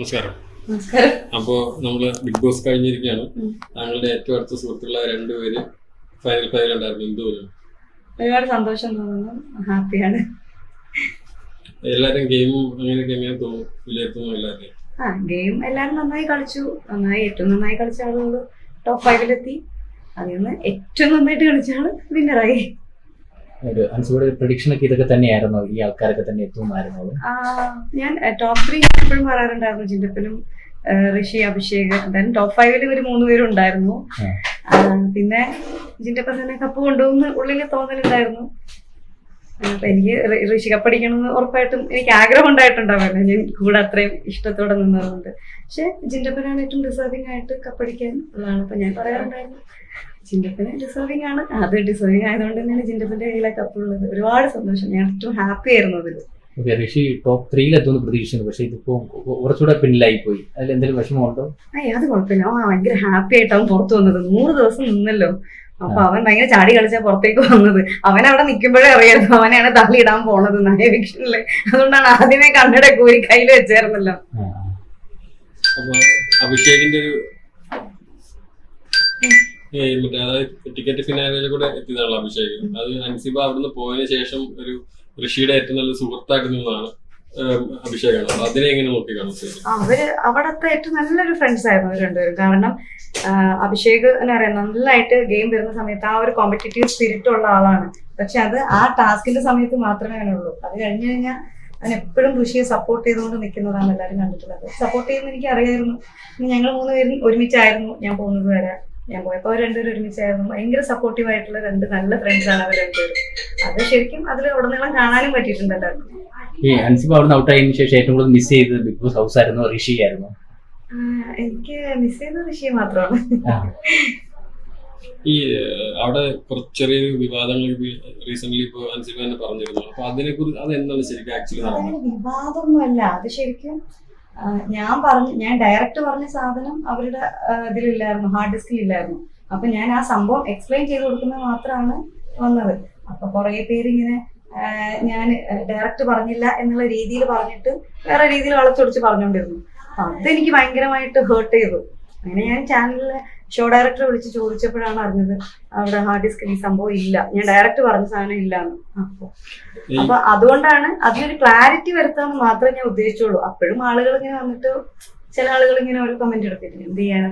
നമസ്കാരം. അപ്പോ നമ്മൾ ബിഗ് ബോസ് കഴിഞ്ഞിരിക്കുകയാണ്. താങ്കളുടെ ഏറ്റവും അടുത്ത സുഹൃത്തുക്കളായ രണ്ടുപേര് ഫൈനൽ ഫൈനൽ ഉണ്ടായിരുന്നു എന്ത് തോന്നുന്നു ഒരുപാട് സന്തോഷം തോന്നുന്നു. ഹാപ്പിയാണ്. എല്ലാരും ഗെയിമും അങ്ങനെയൊക്കെ എങ്ങനെ തോന്നും വിലയിരുത്തുന്നു എല്ലാവരെയും. ആ ഗെയിം എല്ലാവരും നന്നായി കളിച്ചു. നന്നായി ഏറ്റവും നന്നായി കളിച്ച ആളുകൾ ടോപ്പ് ഫൈവിലെത്തി അതിൽ നിന്ന് ഏറ്റവും നന്നായിട്ട് കളിച്ച ആൾ വിന്നറായി ഒരു അൻസുകൂടെ പ്രഡിക്ഷൻ ഒക്കെ ഇതൊക്കെ തന്നെയായിരുന്നു. ഈ ആൾക്കാരൊക്കെ തന്നെ എത്തുമായിരുന്നു ഞാൻ ടോപ്പ് ത്രീ എപ്പോഴും പറയാറുണ്ടായിരുന്നു ജിൻഡപ്പിലും ഋഷി അഭിഷേക് ദെൻ ടോപ്പ് ഫൈവിൽ ഒരു മൂന്ന് പേരും ഉണ്ടായിരുന്നു. ആ. ആ, പിന്നെ ജിൻഡപ്പൻ തന്നെ കപ്പ് കൊണ്ടുപോകുന്ന ഉള്ളിൽ തോന്നലുണ്ടായിരുന്നു. അപ്പൊ എനിക്ക് ഋഷിക ഋഷി കപ്പടിക്കണമെന്ന് ഉറപ്പായിട്ടും എനിക്ക് ആഗ്രഹം ഉണ്ടായിട്ടുണ്ടാവില്ല ഞാൻ കൂടെ അത്രയും ഇഷ്ടത്തോടെ നിന്നതുകൊണ്ട്. പക്ഷെ ജിൻഡപ്പനാണ് ഏറ്റവും ഡിസേർവിംഗ് ആയിട്ട് കപ്പടിക്കാൻ ഉള്ളതാണ്. അപ്പൊ ഞാൻ പറയാറുണ്ടായിരുന്നു ജിൻഡപ്പന് ഡിസേർവിംഗ് ആണ്. അത് ഡിസേർവിംഗ് ആയതുകൊണ്ട് തന്നെയാണ് ജിൻഡപ്പന്റെ കയ്യിലെ കപ്പുള്ളത് ഒരുപാട് സന്തോഷം. ഞാൻ ഏറ്റവും ഹാപ്പി ആയിരുന്നു അതിൽ ഓക്കെ ഋഷി ടോപ്പ് ത്രീയിൽ എത്തുമെന്ന് പ്രതീക്ഷിക്കുന്നു. പക്ഷെ ഇതിപ്പോ കുറച്ചുകൂടെ പിന്നിലായി പോയി അതിൽ എന്തെങ്കിലും വിഷമമുണ്ടോ? അത് കുഴപ്പമില്ല. ഭയങ്കര ഹാപ്പി ആയിട്ടാണ് പുറത്തു വന്നത്. നൂറ് ദിവസം നിന്നല്ലോ. അപ്പൊ അവൻ ഭയങ്കര ചാടി കളിച്ചാ പുറത്തേക്ക് വന്നത് അവൻ അവിടെ നിൽക്കുമ്പോഴേ അറിയായിരുന്നു അവനെയാണ് തള്ളിയിടാൻ പോണത് നയവിക്ഷനിൽ അതുകൊണ്ടാണ് ആദ്യമേ കണ്ണട കൂരി കയ്യിൽ വെച്ചായിരുന്നല്ലോ അഭിഷേകിന്റെ ഒരു ഈ മറ്റേ അതായത് ടിക്കറ്റ് ഫിനാലിൽ കൂടെ എത്തിയതാണല്ലോ അഭിഷേക്. അത് അൻസിബ അവിടുന്ന് പോയതിനു ശേഷം ഒരു ഋഷിയുടെ ഏറ്റവും നല്ല സുഹൃത്തായിട്ട് നിന്നതാണ്. അതിനെ എങ്ങനെ നോക്കി അവർ അവിടത്തെ ഏറ്റവും നല്ലൊരു ഫ്രണ്ട്സ് ആയിരുന്നു രണ്ടുപേരും. കാരണം അഭിഷേക് എന്ന് പറയുന്നത് നല്ലതായിട്ട് ഗെയിം വരുന്ന സമയത്ത് ആ ഒരു കോമ്പറ്റേറ്റീവ് സ്പിരിറ്റ് ഉള്ള ആളാണ്. പക്ഷെ അത് ആ ടാസ്കിന്റെ സമയത്ത് മാത്രമേ ഉള്ളൂ അത് കഴിഞ്ഞു കഴിഞ്ഞാൽ അവൻ എപ്പോഴും ഋഷിയെ സപ്പോർട്ട് ചെയ്തുകൊണ്ട് നിൽക്കുന്നതാണ് എല്ലാവരും കണ്ടിട്ടുള്ളത്. സപ്പോർട്ട് ചെയ്യുന്ന എനിക്ക് അറിയായിരുന്നു ഞങ്ങൾ മൂന്ന് പേരും ഒരുമിച്ചായിരുന്നു ഞാൻ പോകുന്നത് വരെ. ഞാൻ പോയപ്പോൾ അവർ രണ്ടുപേരും ഒരുമിച്ചായിരുന്നു. ഭയങ്കര സപ്പോർട്ടീവ് ആയിട്ടുള്ള രണ്ട് നല്ല ഫ്രണ്ട്സ് ആണ് അവർ രണ്ടുപേരും. അത് ശരിക്കും അതിൽ ഉടനീളം കാണാനും പറ്റിയിട്ടുണ്ട് എല്ലാവർക്കും. ഈ അൻസിബ അവിടുന്ന് ഔട്ടായതിനു ശേഷം ഏറ്റവും കൂടുതൽ മിസ് ചെയ്തത് ബിഗ് ബോസ് ഹൗസ് ആയിരുന്നു ഋഷി ആയിരുന്നു? എനിക്ക് മിസ് ചെയ്ത ഋഷി മാത്രമാണ്. ഈ അവിടെ കുറച്ച് ചെറിയൊരു വിവാദങ്ങൾ റീസെന്റ് ഇപ്പൊ അൻസിബ തന്നെ പറഞ്ഞിരുന്നു. അപ്പൊ അതിനെ കുറിച്ച് അത് എന്താണ് ശരിക്കും ആക്ച്വലി വിവാദമൊന്നുമല്ല. അത് ശരിക്കും ഞാൻ പറഞ്ഞു ഞാൻ ഡയറക്റ്റ് പറഞ്ഞ സാധനം അവരുടെ ഇതിലില്ലായിരുന്നു ഹാർഡ് ഡിസ്കിൽ ഇല്ലായിരുന്നു. അപ്പൊ ഞാൻ ആ സംഭവം എക്സ്പ്ലെയിൻ ചെയ്ത് കൊടുക്കുന്നത് മാത്രമാണ് വന്നത്. അപ്പൊ കുറെ പേര് ഇങ്ങനെ ഞാൻ ഡയറക്റ്റ് പറഞ്ഞില്ല എന്നുള്ള രീതിയിൽ പറഞ്ഞിട്ട് വേറെ രീതിയിൽ വളച്ചൊടിച്ച് പറഞ്ഞുകൊണ്ടിരുന്നു. അപ്പൊ അതെനിക്ക് ഭയങ്കരമായിട്ട് ഹേർട്ട് ചെയ്തു. അങ്ങനെ ഞാൻ ചാനലിലെ ഷോ ഡയറക്ടറെ വിളിച്ച് ചോദിച്ചപ്പോഴാണ് അറിഞ്ഞത് അവിടെ ഹാർഡ് ഡിസ്ക് ഈ സംഭവം ഇല്ല. ഞാൻ ഡയറക്റ്റ് പറഞ്ഞ സാധനം ഇല്ലാന്ന്. അപ്പൊ അപ്പൊ അതുകൊണ്ടാണ് അതിനൊരു ക്ലാരിറ്റി വരുത്താന്ന് മാത്രമേ ഞാൻ ഉദ്ദേശിച്ചുള്ളൂ. അപ്പോഴും ആളുകൾ ഇങ്ങനെ വന്നിട്ട് ചില ആളുകൾ ഇങ്ങനെ ഒരു കമന്റ് എടുത്തിട്ടില്ല എന്ത് ചെയ്യാനാ?